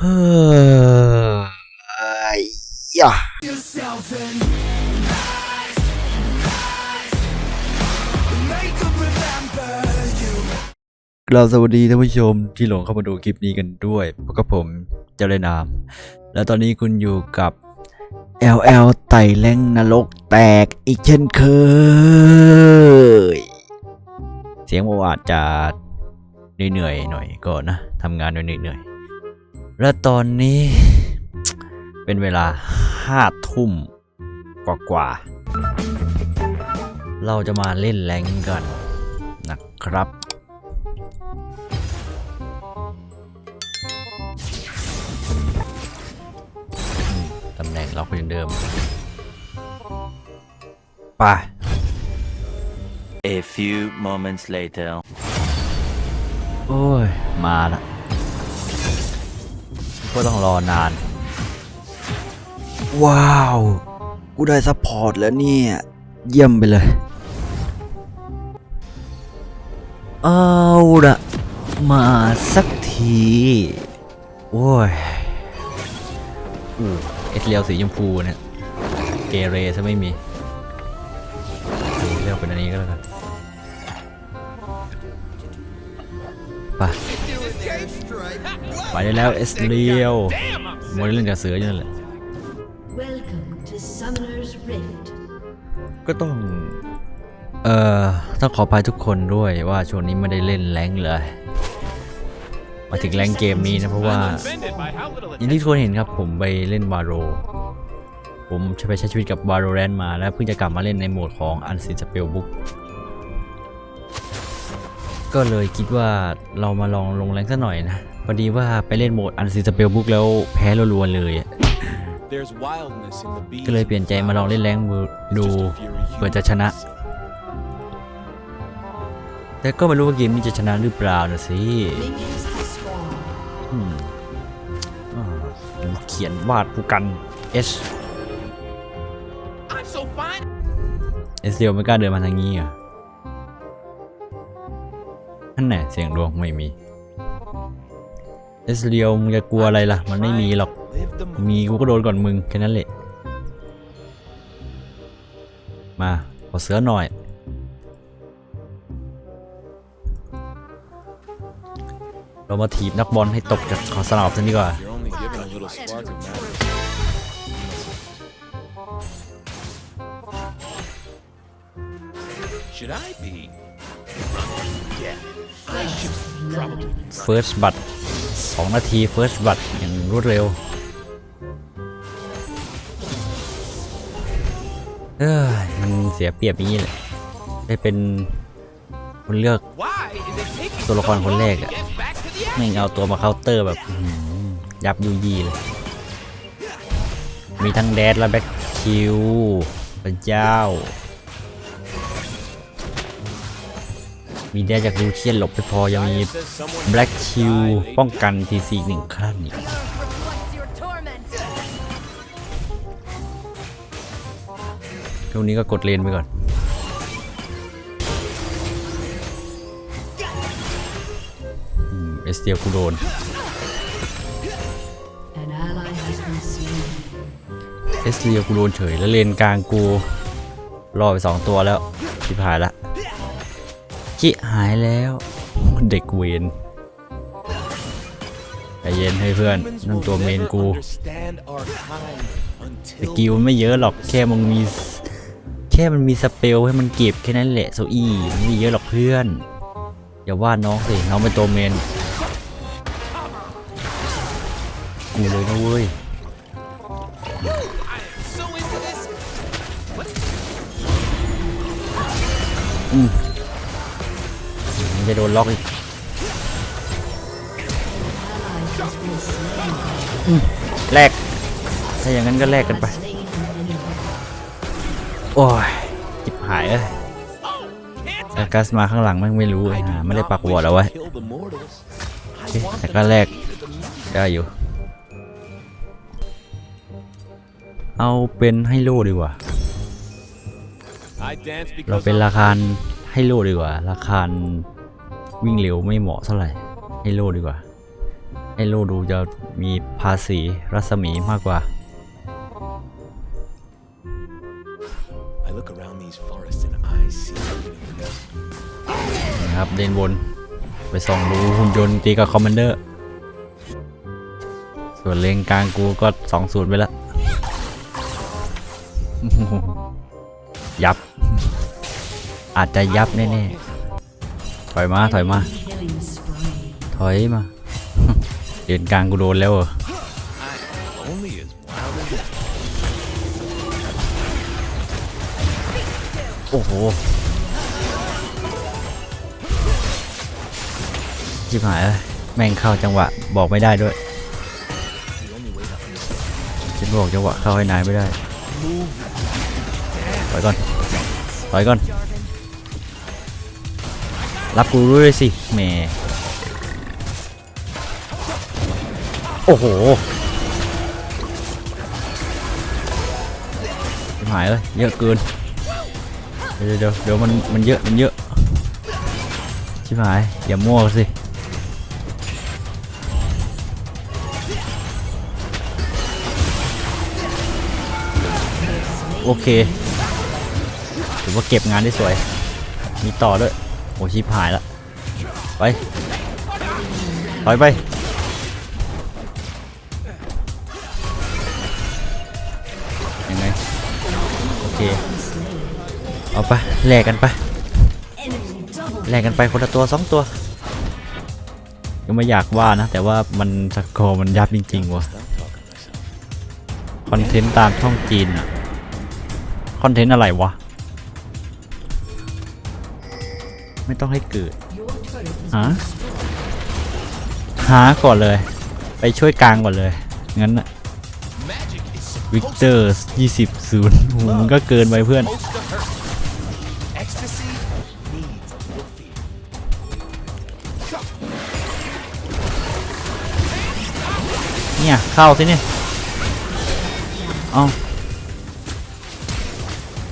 เฮ้ยยะกราบสวัสดีท่านผู้ชมที่หลงเข้ามาดูคลิปนี้กันด้วยพบกับผมเจ้าเลยนาม และตอนนี้คุณอยู่กับ LL ไต่แรงนรกแตกอีกเช่นเคย เสียงผมอาจจะเหนื่อยๆหน่อยก็นะทำงานเหนื่อยๆ และตอนนี้เป็นเวลาห้าทุ่มกว่า ๆ เราจะมาเล่นแรงกันนะครับ ตำแหน่งเราก็ยังเดิมไป A few moments later. โอ้ย มาละ ก็ต้องรอนาน ว้าว กูได้ซัพพอร์ตแล้วเนี่ย เยี่ยมไปเลย เอาละมาสักที โอ้ยอู้เอสเลียวสีชมพูเนี่ย เกเรซะไม่มีดูเรียกเป็นอันนี้ก็แล้วกันไป ไปได้แล้วเอสเลียวมัวแต่เล่นกับเสืออยู่นั่นแหละ Welcome to Summoner's Rift. ก็ต้อง เอ่อ ต้องขออภัยทุกคนด้วยว่าช่วงนี้ไม่ได้เล่นแรงค์เลย มาถึงแรงค์เกมนี้นะเพราะว่าอย่างที่ทุกคนเห็นครับผมไปเล่นวาโร ผมจะไปใช้ชีวิตกับวาโรแรนมาแล้วเพิ่งจะกลับมาเล่นในโหมดของ Unseen Spellbook ก็เลยคิดว่าเรามาลองลงแรงค์สักหน่อยนะ พอดีว่าไปเล่นโหมด Unseen Spellbook แล้วแพ้รัวๆเลยอะ There's wildness in the bees ก็เลยเปลี่ยนใจมาลองเล่นแรงค์ดูเผื่อจะชนะ แต่ก็ไม่รู้ว่าเกมนี้จะชนะหรือเปล่านะสิ Minions have spawned. อืมอ่าเขียนวาดผู้กัน S I'm so fine. S เดียวไม่กล้าเดินมาทางนี้อะนั่นแหละเสียงดวงไม่มี เอสเรียวมึงจะกลัวอะไรล่ะ มันไม่มีหรอก มีกูก็โดนก่อนมึงแค่นั้นแหละ มาขอเสือหน่อย เรามาถีบนักบอลให้ตกจากขอสนามซะดีกว่า Should I be? First, but. 2 นาทีเฟิร์สบัตอย่างรวดเร็วเออมันเสียเปรียบอย่นี้แหละได้เป็นคนเลือกตัวละครคนแรกอะไม่เอาตัวมาเคาน์เตอร์แบบยับยุยีเลย มีทั้งแดดและแบ็คคิวพระเจ้า มีแดจากลูเชียนหลบไปพอยังมีแบล็กคิวป้องกันทีซีหนึ่งครั้งอีกช่วงนี้ก็กดเลนไปก่อนเอสเตียกูโดนเอสเตียกูโดนเฉยแล้วเลนกลางกูรอไปสองตัวแล้วชิบหายละ จิหายแล้ว เด็กเวนใจเย็นให้เพื่อนนั่นตัวเมนกูสกิลไม่เยอะหรอกแค่มึงมีแค่มันมีสเปลให้มันเก็บแค่นั้นแหละโซอี้มันไม่เยอะหรอกเพื่อนอย่าว่าน้องสิน้องเป็นตัวเมนกูเลยนะเว้ย so into this. มัน จะโดนล็อกอีก Ally has been slain. แลกถ้าอย่างนั้นก็แลกกันไป Slain an enemy. โอ้ยจิบหายเอ้ยแต่กัสมาข้างหลังแม่งไม่รู้ไอ้ห่าไม่ได้ปักวอร์ดเอาไว้ Kill the mortals. โอเคแต่ก็แลกได้อยู่ เอาเป็นให้โลดีกว่า I dance เรา because เป็น I'm ราคาให้โลดีกว่า ราคา วิ่งเร็วไม่เหมาะเท่าไหร่ ให้โลดีกว่าไอ้โลดูจะมีภาษีรัศมีมากกว่า I look around these forests and I see universe. นะครับเลนบนไปส่องดูหุ่นยนต์ตีกับคอมมานเดอร์ ส่วนเลนกลางกูก็สองศูนย์ไปแล้วยับ อาจจะยับแน่ๆถ อยมาถอยมา ถอยมาเลนกลางกูโดนแล้วเหรอโอ้โหชิบหายเลยแม่งเข้าจังหวะบอกไม่ได้ด้วยฉันบอกจังหวะเข้าให้นายไม่ได้ถอยก่อนถอยก่อน รับกูด้วยสิแหมโอ้โหชิบหายเลยเยอะเกิน เดี๋ยวเดี๋ยวเดี๋ยวมันมันเยอะมันเยอะ ชิบหาย อย่ามั่วสิ โอเค ถือว่าเก็บงานได้สวย มีต่อด้วย โอ้ชิบหายละไปถอยไปยังไงโอเคเอาไปแลกกันไปแลกกันไปคนละตัวสองตัวก็ไม่อยากว่านะ แต่ว่ามันสกอร์มันยับจริงๆว่ะคอนเทนต์ตามช่องจีนอะคอนเทนต์อะไรวะ ไม่ต้องให้เกิด Your turret has ฮะ been destroyed. หาก่อนเลย ไปช่วยกลางก่อนเลย งั้นอะ Magic is วิก supposed เตอร์ยี่สิบศูนย์มันก็เกินไปเพื่อน supposed to hurt. Ecstasy needs a little fear. เนี่ย เข้าสิเนี่ยเอา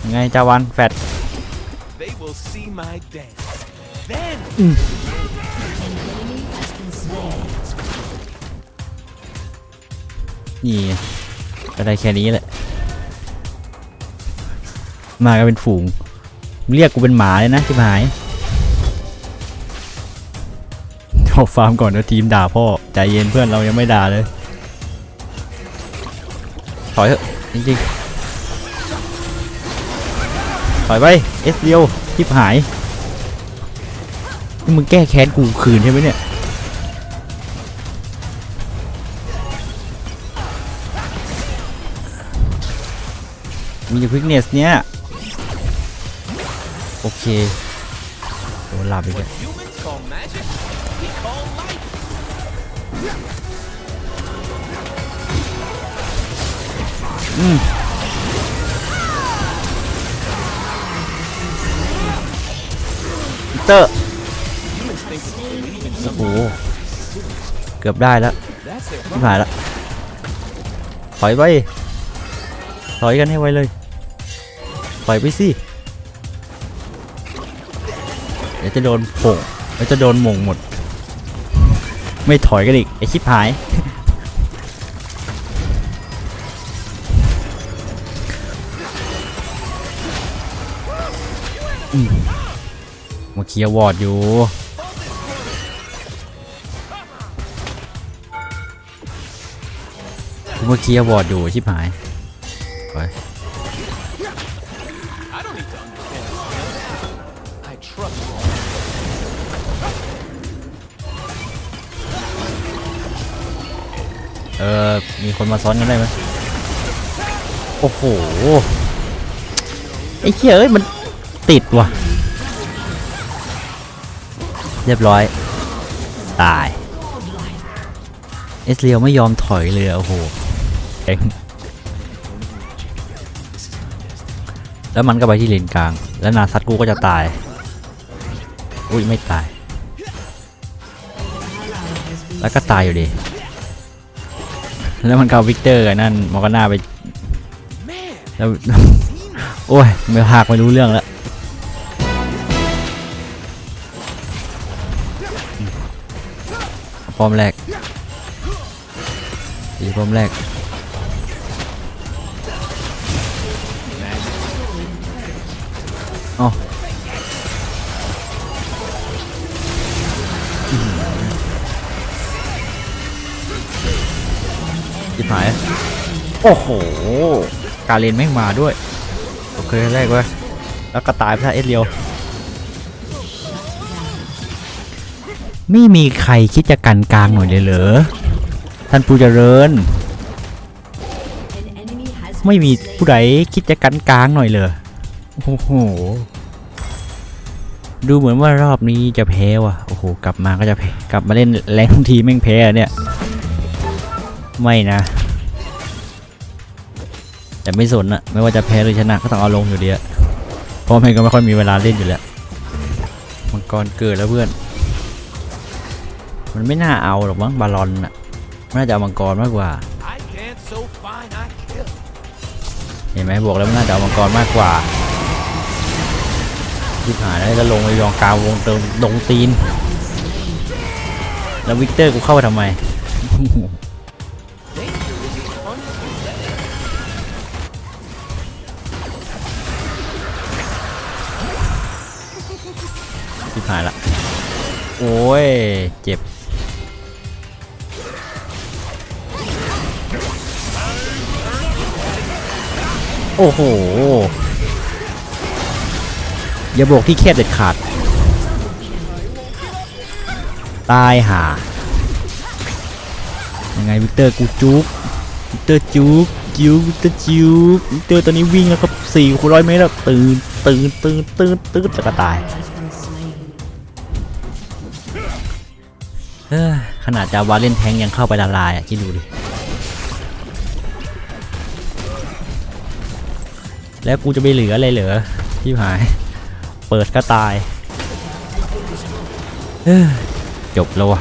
ยังไงจาวัน แฟด นี่ก็ได้แค่นี้แหละ มากันเป็นฝูง เรียกกูเป็นหมาเลยนะที่หายจบฟาร์มก่อนนะทีมด่าพ่อ ใจเย็นเพื่อนเรายังไม่ด่าเลย ถอยเถอะ จริงๆ ถอยไป เอสเดียวทิบหาย นี่มึงแก้แค้นกูคืนใช่ไหมเนี่ยมีควิกเนสเนี่ย โอเคโดนหลับอีกแล้วอืมเตอร์ โอ้โห เกือบได้แล้วไม่ผ่านแล้วถอยไป ถอยกันให้ไวเลย ถอยไปสิ เดี๋ยวจะโดนโป่งเดี๋ยวจะโดนหม่งหมด ไม่ถอยกันอีก ไอชิบหาย มาเคลียร์วอร์ดอยู่ กูมาเคลียร์วอร์ดอยู่ชิบหายไปเออมีคนมาซ้อนกันได้ไหมโอ้โห ไอ้เหี้ยเอ้ย มันติดว่ะ เรียบร้อย ตาย เอสเรียวไม่ยอมถอยเลยโอ้โห เองแล้วมันก็ไปที่เลนกลาง แล้วนาซัดกูก็จะตาย อุ้ยไม่ตาย แล้วก็ตายอยู่ดี แล้วมันก็เอาวิกเตอร์นั่นมอร์กาน่าไป แล้ว โอ้ยไม่หากไม่รู้เรื่องแล้วพร้อมแรกตีป้อมแรก โอ้โห การเลนแม่งมาด้วย โอเคแรกเว้ย แล้วก็ตายไปท่เอสเรียว ไม่มีใครคิดจะกันกลางหน่อยเลยเหรอ ท่านผู้เจริญ ไม่มีผู้ใดคิดจะกันกลางหน่อยเลยโอ้โห ดูเหมือนว่ารอบนี้จะแพ้ว่ะ โอ้โห กลับมาก็จะแพ้ กลับมาเล่นแรงทีแม่งแพ้อะเนี่ย ไม่นะ แต่ไม่สนอะไม่ว่าจะแพ้หรือชนะก็ต้องเอาลงอยู่ดีอะเพราะมันก็ไม่ค่อยมีเวลาเล่นอยู่แล้วมังกรเกิดแล้วเพื่อน มันไม่น่าเอาหรอกมั้งบาลอนอะมันน่าจะเอามังกรมากกว่าเห็นไหมบอกแล้วมันน่าจะเอามังกรมากกว่าที่ผ่านแล้วจะลงไปยองกางวงเติมดงตีน แล้ววิกเตอร์กูเข้าไปทำไม ที่ผ่านละ โอ้ย เจ็บ โอ้โห อย่าบอกที่แคบเด็ดขาด ตายหา ยังไงวิกเตอร์กูจุ๊กวิกเตอร์จุ๊กจุกวิกเตอร์จุกวิกเตอร์ตอนนี้วิ่งแล้วครับสี่คูร้อยเมตรแล้วตื่นตื่นตื่นตื่นตื่นจะกระตาย ขนาดจาวาเล่นแทงยังเข้าไปละลายอะคิดดูดิ แล้วกูจะไปเหลืออะไรเหลือที่หาย เปิดก็ตายออจบแล้ววะ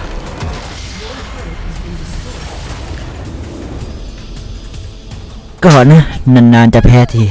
ก่อนนะ นานๆจะแพ้ที